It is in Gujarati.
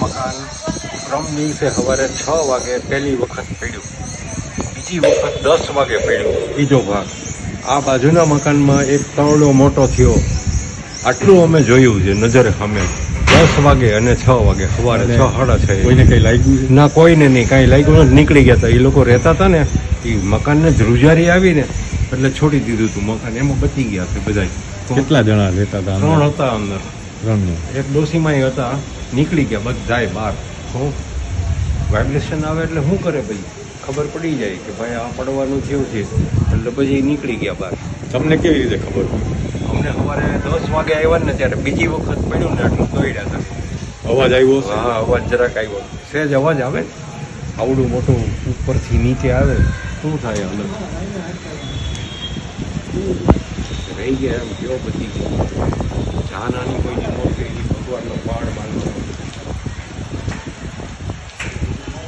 મકાન પ્રમ દિવસે સવારે છ વાગે પહેલી વખત પડ્યું. બીજી વખત દસ વાગે પડ્યું. બીજો ભાગ. આ બાજુના મકાનમાં એક તરડો મોટો થયો. આટલું અમે જોયું છે નજરે અમે. દસ વાગે અને છ વાગે સવારે છ સાડા છ. કોઈને કંઈ લાગ્યું ના કોઈને નહીં કાંઈ લાગ્યું નથી. નીકળી ગયા હતા. એ લોકો રહેતા હતા ને એ મકાનને ધ્રુજારી આવી ને એટલે છોડી દીધું હતું મકાન. એમાં બચી ગયા છે બધા કેટલા જણા રહેતા હતા ત્રણ હતા અંદર. જણ. એક ડોસીમાં હતા નીકળી ગયા બધાય બહાર. શું વાઇબ્રેશન આવે એટલે શું કરે ભાઈ ખબર પડી જાય કે ભાઈ આ પડવાનું થયું છે. એટલે પછી નીકળી ગયા બહાર. તમને કેવી રીતે ખબર? અમને સવારે દસ વાગે આવ્યા ને ત્યારે બીજી વખત પડ્યું ને એટલું દોડ્યા હતા. અવાજ આવ્યો હા અવાજ જરાક આવ્યો. સહેજ અવાજ આવે? આવડું મોટું ઉપરથી નીચે આવે. શું થાય અલગ રહી ગયા એમ કયો બધી જાન